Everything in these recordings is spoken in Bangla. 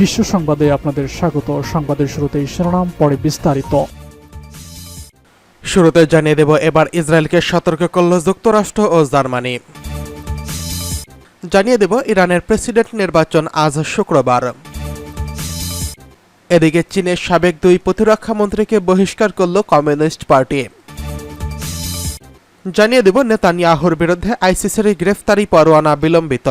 বিশ্ব সংবাদে আপনাদের স্বাগত। সংবাদের শুরুতেই শিরোনাম, পরে বিস্তারিত। শুরুতে জানিয়ে দেব, এবার ইসরায়েলকে সতর্ক করল যুক্তরাষ্ট্র ও জার্মানি। জানিয়ে দেব, ইরানের প্রেসিডেন্ট নির্বাচন আজ শুক্রবার। এদিকে চীনের সাবেক দুই প্রতিরক্ষা মন্ত্রীকে বহিষ্কার করল কমিউনিস্ট পার্টি। জানিয়ে দেব, নেতানিয়াহুর বিরুদ্ধে আইসিসির গ্রেফতারি পরোয়ানা বিলম্বিত।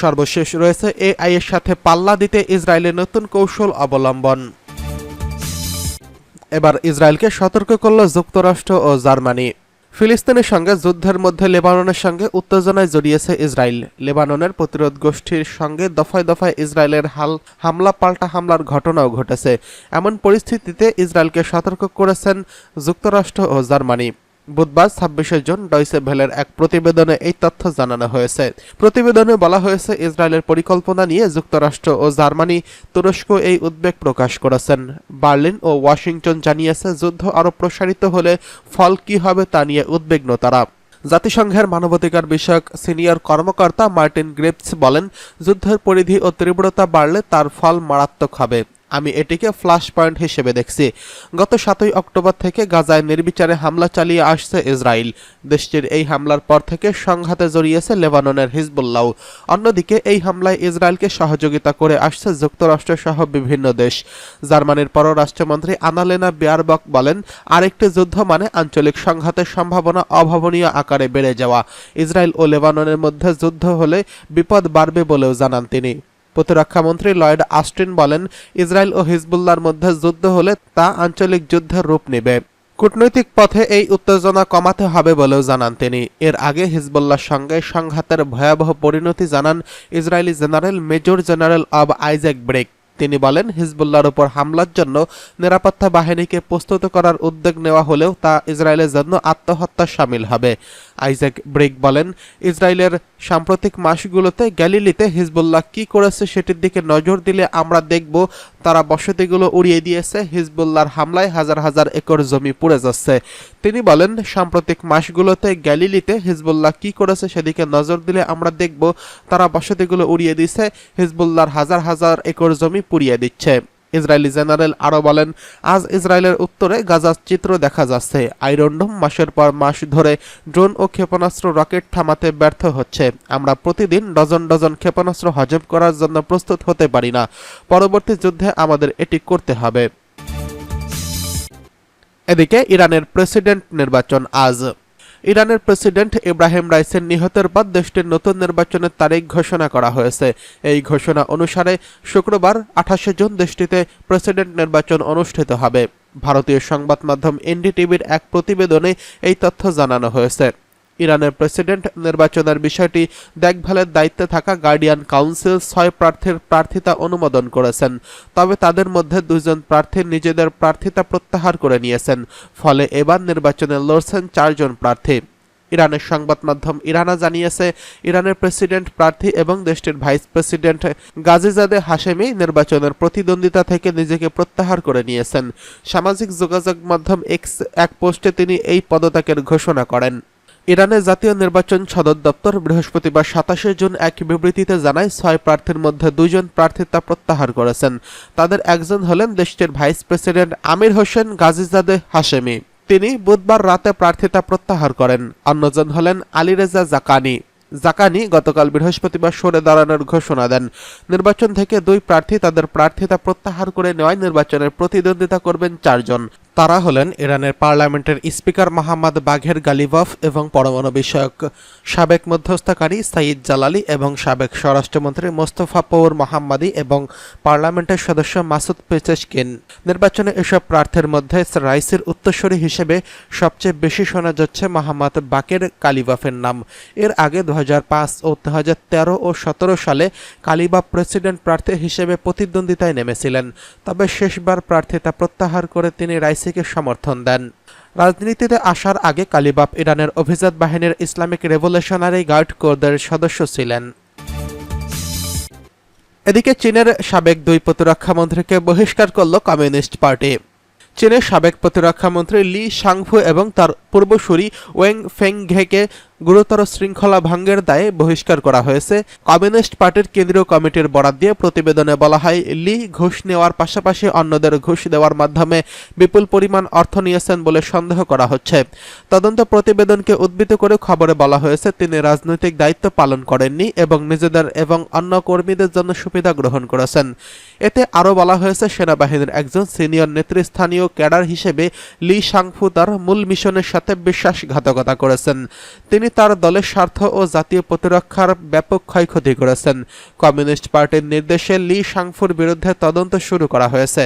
সর্বশেষ রয়েছে এআই এর সাথে পাল্লা দিতে ইসরায়েলের নতুন কৌশল অবলম্বন। এবার ইসরায়েলকে সতর্ক করল যুক্তরাষ্ট্র ও জার্মানি। ফিলিস্তিনের সঙ্গে যুদ্ধের মধ্যে লেবাননের সঙ্গে উত্তেজনায় জড়িয়েছে ইসরায়েল। লেবাননের প্রতিরোধ গোষ্ঠীর সঙ্গে দফায় দফায় ইসরায়েলের হাল হামলা, পাল্টা হামলার ঘটনাও ঘটেছে। এমন পরিস্থিতিতে ইসরায়েলকে সতর্ক করেছেন যুক্তরাষ্ট্র ও জার্মানি। বুধবার ছাব্বিশে জুন ডয়সে ভেলের এক প্রতিবেদনে এই তথ্য জানানো হয়েছে। প্রতিবেদনে বলা হয়েছে, ইসরায়েলের পরিকল্পনা নিয়ে যুক্তরাষ্ট্র ও জার্মানি তুরস্ক এই উদ্বেগ প্রকাশ করেছেন। বার্লিন ও ওয়াশিংটন জানিয়েছে, যুদ্ধ আরও প্রসারিত হলে ফল কি হবে তা নিয়ে উদ্বিগ্ন তারা। জাতিসংঘের মানবাধিকার বিষয়ক সিনিয়র কর্মকর্তা মার্টিন গ্রেপস বলেন, যুদ্ধের পরিধি ও তীব্রতা বাড়লে তার ফল মারাত্মক হবে। আমি এটিকে ফ্লাশ পয়েন্ট হিসেবে দেখছি। গত সাতই অক্টোবর থেকে গাজায় নির্বিচারে হামলা চালিয়ে আসছে ইসরায়েল। দেশটির এই হামলার পর থেকে সংঘাতে জড়িয়েছে লেবাননের হিজবুল্লাহ। অন্যদিকে এই হামলায় ইসরায়েলকে সহযোগিতা করে আসছে যুক্তরাষ্ট্র সহ বিভিন্ন দেশ। জার্মানির পররাষ্ট্রমন্ত্রী আনালেনা বিয়ারবক বলেন, আরেকটি যুদ্ধ মানে আঞ্চলিক সংঘাতের সম্ভাবনা অভাবনীয় আকারে বেড়ে যাওয়া। ইসরায়েল ও লেবাননের মধ্যে যুদ্ধ হলে বিপদ বাড়বে বলেও জানান তিনি। প্রতিরক্ষামন্ত্রী লয়েড আস্টিন বলেন, ইসরায়েল ও হিজবুল্লার মধ্যে যুদ্ধ হলে তা আঞ্চলিক যুদ্ধের রূপ নেবে। কূটনৈতিক পথে এই উত্তেজনা কমাতে হবে বলেও জানান তিনি। এর আগে হিজবুল্লাহর সঙ্গে সংঘাতের ভয়াবহ পরিণতি জানান ইসরায়েলি জেনারেল মেজর জেনারেল অব আইজ্যাক ব্রেক। তিনি বলেন, হিজবুল্লাহর উপর হামলার জন্য নিরাপত্তা বাহিনীকে প্রস্তুত করার উদ্যোগ নেওয়া হলেও তা ইসরায়েলের জন্য আত্মহত্যা সামিল হবে। আইজ্যাক ব্রেক বলেন, ইসরায়েলের সাম্প্রতিক মাসগুলোতে গ্যালিলিতে হিজবুল্লাহ কি করেছে সেটির দিকে নজর দিলে আমরা দেখব। তারা বসতিগুলো উড়িয়ে দিয়েছে, হিজবুল্লাহর হামলায় হাজার হাজার একর জমি পুড়ে যাচ্ছে। তিনি বলেন, সাম্প্রতিক মাসগুলোতে গ্যালিলিতে হিজবুল্লাহ কি করেছে সেদিকে নজর দিলে আমরা দেখব। তারা বসতিগুলো উড়িয়ে দিছে হিজবুল্লাহর হাজার হাজার একর জমি পুড়িয়ে দিচ্ছে। ইসরায়েলি জেনারেল আরও বলেন, আজ ইসরায়েলের উত্তরে গাজার চিত্র দেখা যাচ্ছে। আইরনডোম মাসের পর মাস ধরে ড্রোন ও ক্ষেপণাস্ত্র রকেট থামাতে ব্যর্থ হচ্ছে। আমরা প্রতিদিন ডজন ডজন ক্ষেপণাস্ত্র হজম করার জন্য প্রস্তুত হতে পারি না। পরবর্তী যুদ্ধে আমাদের এটি করতে হবে। এদিকে ইরানের প্রেসিডেন্ট নির্বাচন আজ। ইরানের প্রেসিডেন্ট ইব্রাহিম রাইসের নিহতের পর দেশটির নতুন নির্বাচনের তারিখ ঘোষণা করা হয়েছে। এই ঘোষণা অনুসারে শুক্রবার আঠাশে জুন দেশটিতে প্রেসিডেন্ট নির্বাচন অনুষ্ঠিত হবে। ভারতীয় সংবাদ মাধ্যম এনডিটিভির এক প্রতিবেদনে এই তথ্য জানানো হয়েছে। ইরানের প্রেসিডেন্ট নির্বাচনের বিষয়টি দেখভালের দায়িত্বে থাকা গার্ডিয়ান কাউন্সিল ছয় প্রার্থীর প্রার্থিতা অনুমোদন করেছেন। তবে তাদের মধ্যে দুজন প্রার্থী নিজেদের প্রার্থিতা প্রত্যাহার করে নিয়েছেন, ফলে এবার নির্বাচনে লড়ছেন চারজন প্রার্থী। ইরানের সংবাদ মাধ্যম ইরানা জানিয়েছে, ইরানের প্রেসিডেন্ট প্রার্থী এবং দেশটির ভাইস প্রেসিডেন্ট গাজিজাদে হাশেমি নির্বাচনের প্রতিদ্বন্দ্বিতা থেকে নিজেকে প্রত্যাহার করে নিয়েছেন। সামাজিক যোগাযোগ মাধ্যম এক্স এক পোস্টে তিনি এই পদত্যাগের ঘোষণা করেন। ইরানের জাতীয় নির্বাচন সদর দপ্তর বৃহস্পতিবার সাতাশে জুন এক বিবৃতিতে জানায়, ছয় প্রার্থীর মধ্যে দুইজন প্রার্থিতা প্রত্যাহার করেছেন। তাদের একজন হলেন দেশটির vice president Amir Hossein Ghazizadeh Hashemi. তিনি বুধবার রাতে প্রার্থিতা প্রত্যাহার করেন। অন্যজন হলেন আলিরেজা জাকানি। জাকানি গতকাল বৃহস্পতিবার সরে দাঁড়ানোর ঘোষণা দেন। নির্বাচন থেকে দুই প্রার্থী তাদের প্রার্থিতা প্রত্যাহার করে নেওয়ায় নির্বাচনের প্রতিদ্বন্দ্বিতা করবেন চারজন। তারা হলেন ইরানের পার্লামেন্টের স্পিকার মোহাম্মদ বাঘের গালিবফ এবং পরমাণু বিষয়ক সাবেক মধ্যস্থকারী সাইদ জালালি এবং সাবেক স্বরাষ্ট্রমন্ত্রী মোস্তফা পৌর মোহাম্মদি এবং পার্লামেন্টের সদস্য মাসুদ পেচেশকিন। নির্বাচনে এসব প্রার্থীর মধ্যে রাইসের উত্তরসূরি হিসেবে সবচেয়ে বেশি শোনা যাচ্ছে মোহাম্মদ বাকের কালিবাফের নাম। এর আগে দু হাজার পাঁচ ও দু হাজার তেরো ও সতেরো সালে কালিবাফ প্রেসিডেন্ট প্রার্থী হিসেবে প্রতিদ্বন্দ্বিতায় নেমেছিলেন। তবে শেষবার প্রার্থিতা প্রত্যাহার করে তিনি রাইসিকে সমর্থন দেন। রাজনীতিতে আসার আগে কালিবাব ইরানের অভিজাত বাহিনীর ইসলামিক রেভলিউশনারি গার্ড কোরদের সদস্য ছিলেন। এদিকে চীনের সাবেক দুই প্রতিরক্ষা মন্ত্রীকে বহিষ্কার করল কমিউনিস্ট পার্টি। চীনের সাবেক প্রতিরক্ষা মন্ত্রী লি সাংফু এবং তার পূর্বসূরি ওয়েং ফেংঘেকে গুরুতর শৃঙ্খলা ভঙ্গের দায়ে বহিষ্কার করা হয়েছে। কমিউনিস্ট পার্টির কেন্দ্রীয় কমিটির বরাদ দিয়ে প্রতিবেদনে বলা হয়, লি ঘুষ নেওয়ার পাশাপাশি অন্যদের ঘুষ দেওয়ার মাধ্যমে বিপুল পরিমাণ অর্থ নিয়েছেন বলে সন্দেহ করা হচ্ছে। তদন্ত প্রতিবেদনকে উদ্ধৃত করে খবরে বলা হয়েছে, তিনি রাজনৈতিক দায়িত্ব পালন করেননি এবং নিজেদের এবং অন্য কর্মীদের জন্য সুবিধা গ্রহণ করেছেন। এতে আরও বলা হয়েছে, সেনাবাহিনীর একজন সিনিয়র নেতৃস্থানীয় ক্যাডার হিসেবে লি সাংফু তার মূল মিশনের সাথে বিশ্বাসঘাতকতা করেছেন। তিনি তার দলের স্বার্থ ও জাতীয় প্রতিরক্ষার ব্যাপক ক্ষয়ক্ষতি করেছেন। কমিউনিস্ট পার্টির নির্দেশে লি সাংফুর বিরুদ্ধে তদন্ত শুরু করা হয়েছে।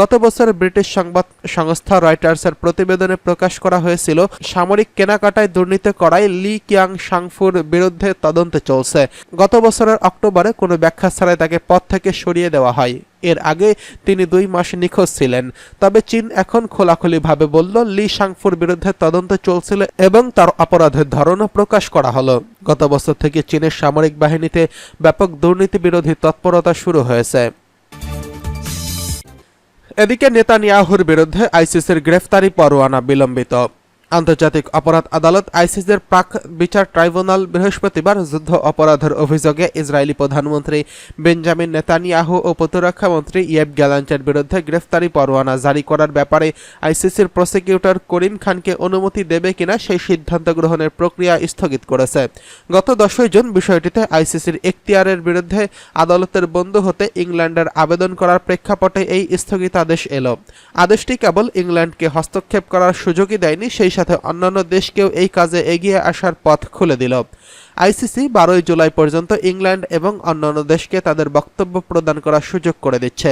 গত বছর ব্রিটিশ সংবাদ সংস্থা রয়টার্সের প্রতিবেদনে প্রকাশ করা হয়েছিল, সামরিক কেনাকাটায় দুর্নীতি করায় লি কিয়াং সাংফুর বিরুদ্ধে তদন্ত চলছে। গত বছরের অক্টোবরে কোনো ব্যাখ্যা ছাড়াই তাকে পদ থেকে সরিয়ে দেওয়া হয়। এর আগে তিনি দুই মাস নিখোঁজ ছিলেন। তবে চীন এখন খোলাখুলিভাবে বলল, লি সাংফুর বিরুদ্ধে তদন্ত চলছিল এবং তার অপরাধের ধরনও প্রকাশ করা হলো। গত বছর থেকে চীনের সামরিক বাহিনীতে ব্যাপক দুর্নীতি বিরোধী তৎপরতা শুরু হয়েছে। এদিকে নেতানিয়াহুর বিরুদ্ধে আইসিসির গ্রেফতারি পরোয়ানা বিলম্বিত। আন্তর্জাতিক অপরাধ আদালত আইসিসের প্রাক বিচার ট্রাইব্যুনাল বৃহস্পতিবার যুদ্ধ অপরাধের অভিযোগে ইসরায়েলি প্রধানমন্ত্রী বেঞ্জামিন নেতানিয়াহু ও প্রতিরক্ষা মন্ত্রী ইয়েব গ্যালান্টের বিরুদ্ধে গ্রেফতারি পরোয়ানা জারি করার ব্যাপারে আইসিসির প্রসিকিউটর করিম খানকে অনুমতি দেবে কিনা সেই সিদ্ধান্ত গ্রহণের প্রক্রিয়া স্থগিত করেছে। গত দশই জুন বিষয়টিতে আইসিসির এখতিয়ারের বিরুদ্ধে আদালতের বন্ধু হতে ইংল্যান্ডের আবেদন করার প্রেক্ষাপটে এই স্থগিতাদেশ এলো। আদেশটি কেবল ইংল্যান্ডকে হস্তক্ষেপ করার সুযোগই দেয়নি, সেই সাথে অন্যান্য দেশকেও এই কাজে এগিয়ে আসার পথ খুলে দিল। আইসিসি বারোই জুলাই পর্যন্ত ইংল্যান্ড এবং অন্যান্য দেশকে তাদের বক্তব্য প্রদান করার সুযোগ করে দিচ্ছে।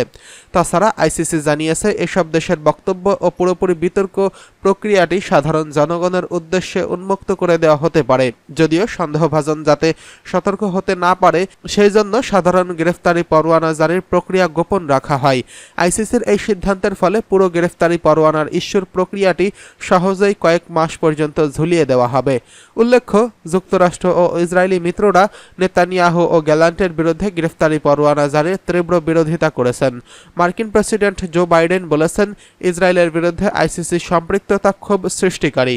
তাছাড়া আইসিসি জানিয়েছে, এসব দেশের বক্তব্য ও পুরোপুরি বিতর্ক প্রক্রিয়াটি সাধারণ জনগণের উদ্দেশ্যে উন্মুক্ত করে দেওয়া হতে পারে। যদিও সন্দেহভাজন যাতে সতর্ক হতে না পারে সেই জন্য সাধারণ গ্রেফতারি পরোয়ানা জারির প্রক্রিয়া গোপন রাখা হয়। আইসিসির এই সিদ্ধান্তের ফলে পুরো গ্রেফতারি পরোয়ানার ইস্যুর প্রক্রিয়াটি সহজেই কয়েক মাস পর্যন্ত ঝুলিয়ে দেওয়া হবে। উল্লেখ্য, যুক্তরাষ্ট্র ও ইসরায়েলি মিত্ররা নেতানিয়াহু ও গ্যালান্টের বিরুদ্ধে গ্রেফতারি পরোয়ানা জারির তীব্র বিরোধিতা করেছেন। মার্কিন প্রেসিডেন্ট জো বাইডেন বলেছেন, ইসরায়েলের বিরুদ্ধে আইসিসি সম্পৃক্ততা খুব সৃষ্টিকারী।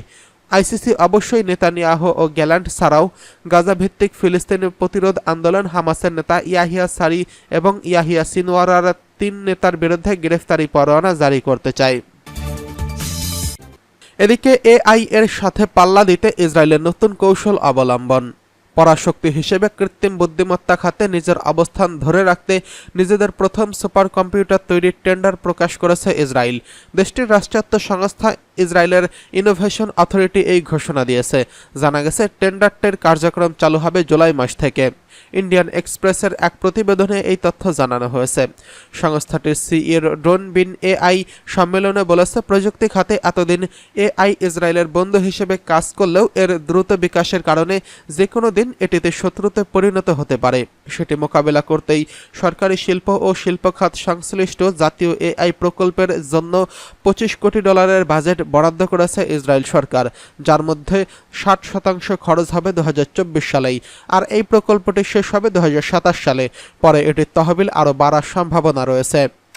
আইসিসি অবশ্যই নেতানিয়াহু ও গ্যালান্ট ছাড়াও গাজা ভিত্তিক ফিলিস্তিনি প্রতিরোধ আন্দোলন হামাসের নেতা ইয়াহিয়া সারি এবং ইয়াহিয়া সিনওয়ারার তিন নেতার বিরুদ্ধে গ্রেফতারি পরোয়ানা জারি করতে চায়। এদিকে এআই এর সাথে পাল্লা দিতে ইসরায়েলের নতুন কৌশল অবলম্বন। পরাশক্তি হিসেবে কৃত্রিম বুদ্ধিমত্তা খাতে নিজের অবস্থান ধরে রাখতে নিজেদের প্রথম সুপার কম্পিউটার তৈরির টেন্ডার প্রকাশ করেছে ইসরায়েল। দেশটির রাষ্ট্রায়ত্ত সংস্থা ইসরায়েলের ইনোভেশন অথরিটি এই ঘোষণা দিয়েছে। জানা গেছে, টেন্ডারটির কার্যক্রম চালু হবে জুলাই মাস থেকে। ইন্ডিয়ান এক্সপ্রেসের এক প্রতিবেদনে এই তথ্য জানানো হয়েছে। সংস্থাটির সিইও ড্রোন বিন এআই সম্মেলনে বলেছে, প্রযুক্তি খাতে এতদিন এআই ইসরায়েলের বন্ধু হিসেবে কাজ করলেও এর দ্রুত বিকাশের কারণে যে কোনো দিন এটিতে শত্রুতে পরিণত হতে পারে। সেটি মোকাবেলা করতেই সরকারি শিল্প ও শিল্প খাত সংশ্লিষ্ট জাতীয় এআই প্রকল্পের জন্য পঁচিশ কোটি ডলারের বাজেট বরাদ্দ করেছে ইসরায়েল সরকার, যার মধ্যে ষাট শতাংশ খরচ হবে দু হাজার চব্বিশ সালেই, আর এই প্রকল্পটি শেষ হবে দু হাজার সাতাশ সালে। পরে এটির তহবিল আরও বাড়ার সম্ভাবনা রয়েছে।